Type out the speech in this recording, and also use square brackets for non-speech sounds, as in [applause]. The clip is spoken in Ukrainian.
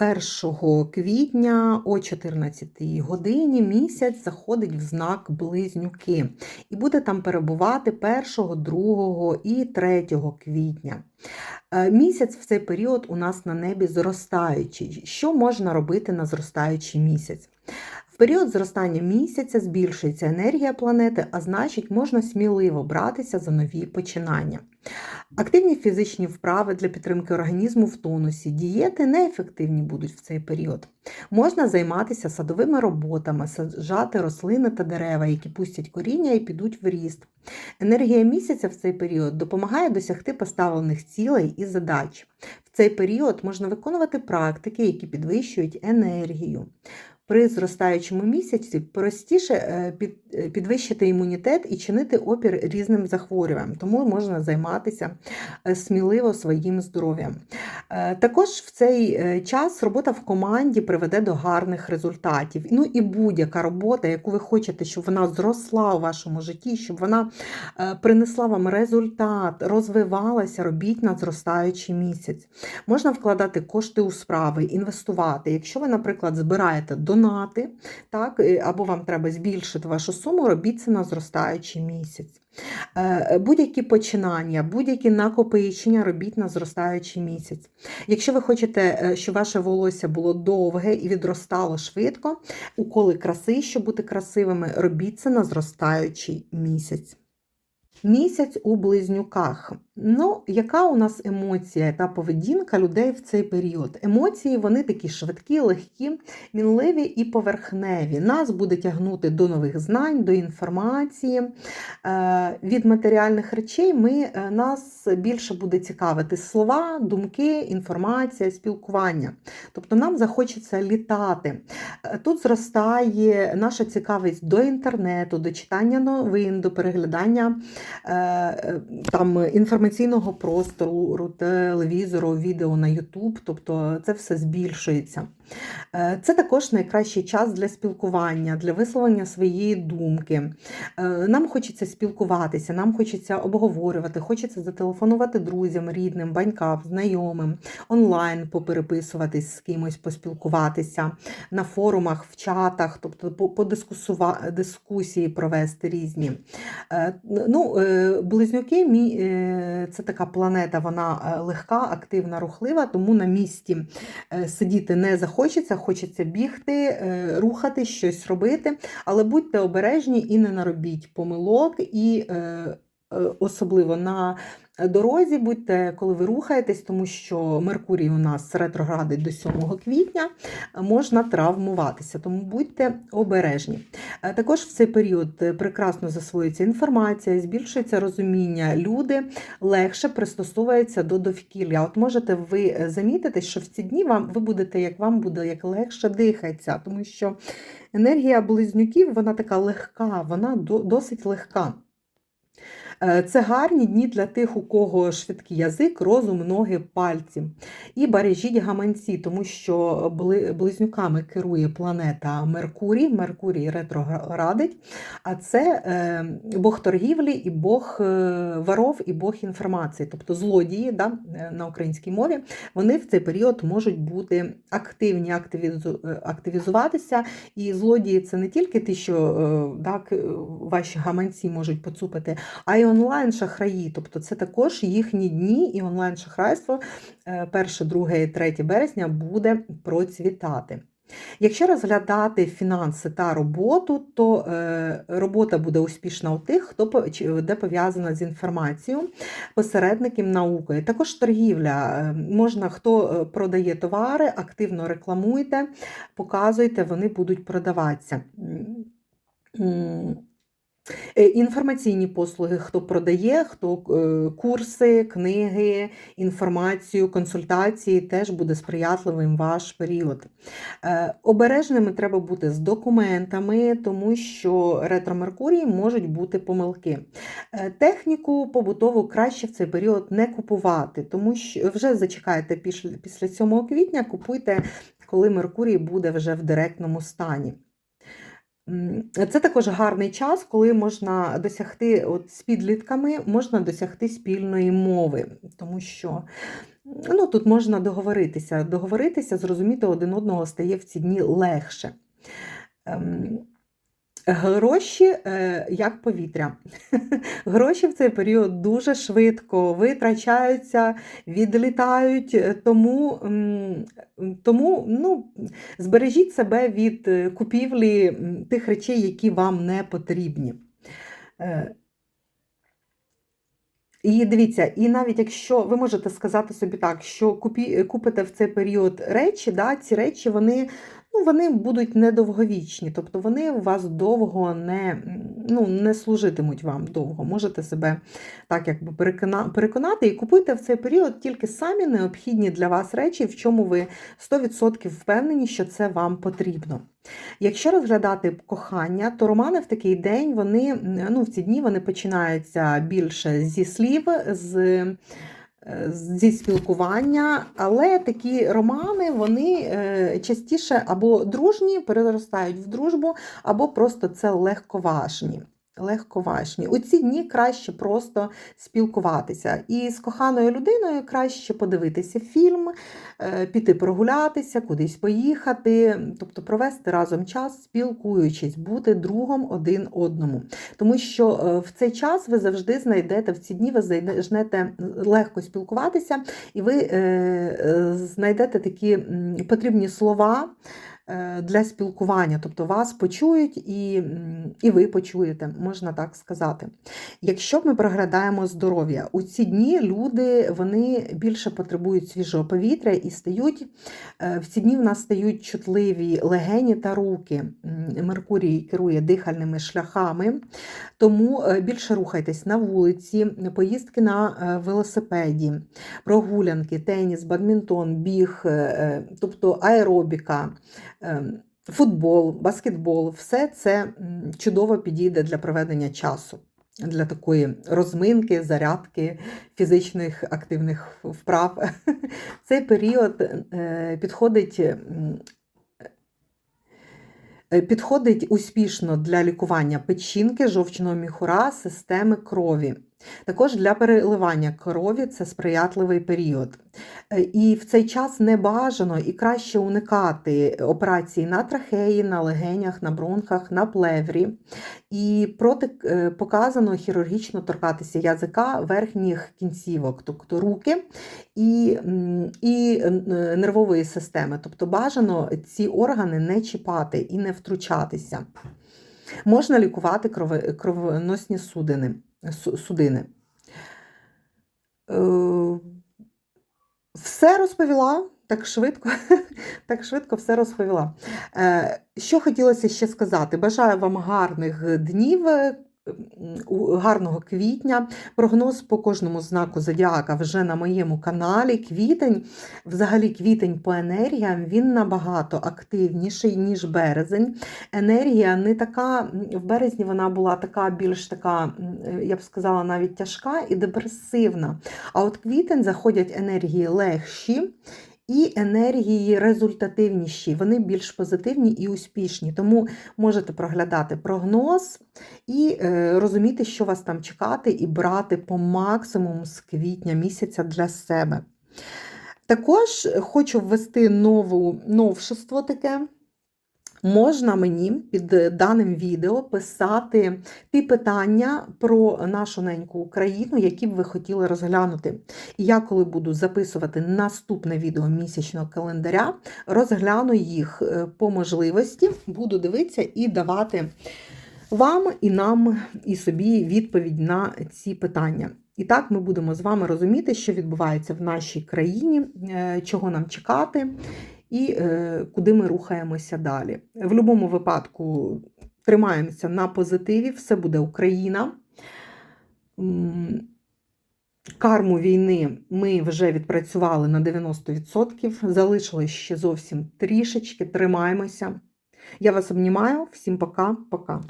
1 квітня о 14 годині місяць заходить в знак Близнюки і буде там перебувати 1, 2 і 3 квітня. Е, Місяць в цей період у нас на небі зростаючий. Що можна робити на зростаючий місяць? В період зростання місяця збільшується енергія планети, а значить, можна сміливо братися за нові починання. Активні фізичні вправи для підтримки організму в тонусі, дієти неефективні будуть в цей період. Можна займатися садовими роботами, саджати рослини та дерева, які пустять коріння і підуть в ріст. Енергія місяця в цей період допомагає досягти поставлених цілей і задач. В цей період можна виконувати практики, які підвищують енергію. При зростаючому місяці простіше е, е, підвищити імунітет і чинити опір різним захворюванням, тому можна займатися е, сміливо своїм здоров'ям. Також в цей час робота в команді приведе до гарних результатів. Ну і будь-яка робота, яку ви хочете, щоб вона зросла у вашому житті, щоб вона принесла вам результат, розвивалася, робіть на зростаючий місяць. Можна вкладати кошти у справи, інвестувати. Якщо ви, наприклад, збираєте донати, так, е, або вам треба збільшити вашу суму, робіть це на зростаючий місяць. Е, Будь-які починання, будь-які накопичення робіть на зростаючий місяць. Якщо ви хочете, е, щоб ваше волосся було довге і відростало швидко, уколи краси, щоб бути красивими, робіть це на зростаючий місяць. Місяць у близнюках. Ну, яка у нас емоція та поведінка людей в цей період? Емоції вони такі швидкі, легкі, мінливі і поверхневі. Нас буде тягнути до нових знань, до інформації. Е, Від матеріальних речей ми, е, нас більше буде цікавити слова, думки, інформація, спілкування. Тобто нам захочеться літати. Е, Тут зростає наша цікавість до інтернету, до читання новин, до переглядання там інформаційного простору, телевізору, відео на YouTube, тобто це все збільшується. Е, Це також найкращий час для спілкування, для висловлення своєї думки. Е, Нам хочеться спілкуватися, нам хочеться обговорювати, хочеться зателефонувати друзям, рідним, банькам, знайомим, онлайн попереписуватись з кимось, поспілкуватися на форумах, в чатах, тобто по- дискусії провести різні. Е, Ну, близнюки це така планета, вона легка, активна, рухлива, тому на місці сидіти не захочеться, хочеться хочеться бігти, е, рухати, щось робити. Але будьте обережні і не наробіть помилок, і е, особливо на дорозі будьте, коли ви рухаєтесь, тому що Меркурій у нас ретроградить до 7 квітня, можна травмуватися, тому будьте обережні. Е, Також в цей період е, прекрасно засвоюється інформація, збільшується розуміння. Люди легше пристосовуються до довкілля. От можете ви е, замітити, що в ці дні вам ви будете, як вам буде як легше дихається, тому що енергія близнюків вона така легка, вона досить легка. Е, Це гарні дні для тих, у кого швидкий язик, розум, ноги, пальці. І бережіть гаманці, тому що близнюками керує планета Меркурій. Меркурій ретроградить, а це е, Бог торгівлі і Бог е, воров, і Бог інформації, тобто злодії да, на українській мові, вони в цей період можуть бути активні, активізуватися. І злодії це не тільки ті, що так, ваші гаманці можуть поцупити, а й онлайн-шахраї. Тобто це також їхні дні, і онлайн-шахрайство 1, 2 і 3 березня буде процвітати. Якщо розглядати фінанси та роботу, то е, робота буде успішна у тих, хто по- чи- де пов'язана з інформацією, посередників наукою. Також торгівля. Е, Можна, хто е, продає товари, активно рекламуйте, показуйте, вони будуть продаватися. Е, Інформаційні послуги, хто продає, хто е, курси, книги, інформацію, консультації, теж буде сприятливим ваш період. Е, Обережними треба бути з документами, тому що ретро-Меркурій можуть бути помилки. Техніку побутову краще в цей період не купувати, тому що вже зачекайте після, після 7 квітня, купуйте, коли Меркурій буде вже в директному стані. Це також гарний час, коли можна досягти от, з підлітками, можна досягти спільної мови, тому що ну, тут можна договоритися. Договоритися, зрозуміти один одного стає в ці дні легше. Гроші е, як повітря. [laughs] Гроші в цей період дуже швидко витрачаються, відлітають, е, тому, тому ну, збережіть себе від е, купівлі тих речей, які вам не потрібні. І дивіться, і навіть якщо ви можете сказати собі так, що купі, купите в цей період речі, да, ці речі вони, ну, вони будуть недовговічні, тобто вони вас довго не, ну, не служитимуть вам довго. Можете себе так якби перекона- переконати і купуйте в цей період тільки самі необхідні для вас речі, в чому ви 100% впевнені, що це вам потрібно. Якщо розглядати кохання, то романи в такий день вони ну, в ці дні вони починаються більше зі слів, з, зі спілкування, але такі романи вони е, частіше або дружні, переростають в дружбу, або просто це легковажні. Легковажні. У ці дні краще просто спілкуватися. І з коханою людиною краще подивитися фільм, е, піти прогулятися, кудись поїхати, тобто провести разом час, спілкуючись, бути другом один одному. Тому що е, в цей час ви завжди знайдете, в ці дні ви знайдете легко спілкуватися, і ви е, е, знайдете такі потрібні слова. Е, Для спілкування, тобто вас почують і, і ви почуєте, можна так сказати. Якщо ми проглядаємо здоров'я, у ці дні люди вони більше потребують свіжого повітря і стають е, в ці дні в нас стають чутливі легені та руки. Меркурій керує дихальними шляхами, тому е, більше рухайтесь на вулиці, поїздки на велосипеді, прогулянки, теніс, бадмінтон, біг, тобто аеробіка. Е, Футбол, баскетбол, все це чудово підійде для проведення часу, для такої розминки, зарядки, фізичних активних вправ. [laughs] Цей період е, підходить, е, підходить успішно для лікування печінки, жовчного міхура, системи крові. Також для переливання крові це сприятливий період. Е, І в цей час не бажано і краще уникати операцій на трахеї, на легенях, на бронхах, на плеврі. І проти е, показано хірургічно торкатися язика верхніх кінцівок, тобто руки і, і е, нервової системи. Тобто бажано ці органи не чіпати і не втручатися. Можна лікувати кровоносні судини. Су- судини. Е, Все розповіла так швидко, [laughs] так швидко все розповіла. Е, Що хотілося ще сказати? Бажаю вам гарних днів, гарного квітня. Прогноз по кожному знаку зодіака вже на моєму каналі. Квітень, взагалі, квітень по енергіям він набагато активніший, ніж березень. Енергія не така, в березні вона була така більш така, я б сказала, навіть тяжка і депресивна. А от квітень заходять енергії легші. І енергії результативніші, вони більш позитивні і успішні. Тому можете проглядати прогноз і е, розуміти, що вас там чекати, і брати по максимуму з квітня місяця для себе. Також хочу ввести нову, новшество таке. Можна мені під даним відео писати ті питання про нашу неньку Україну, які б ви хотіли розглянути. І я, коли буду записувати наступне відео місячного календаря, розгляну їх е, по можливості, буду дивитися і давати вам і нам, і собі відповідь на ці питання. І так ми будемо з вами розуміти, що відбувається в нашій країні, е, чого нам чекати і е, куди ми рухаємося далі. В будь-якому випадку тримаємося на позитиві, все буде Україна. Карму війни ми вже відпрацювали на 90%, залишилось ще зовсім трішечки, тримаємося. Я вас обнімаю, всім пока-пока.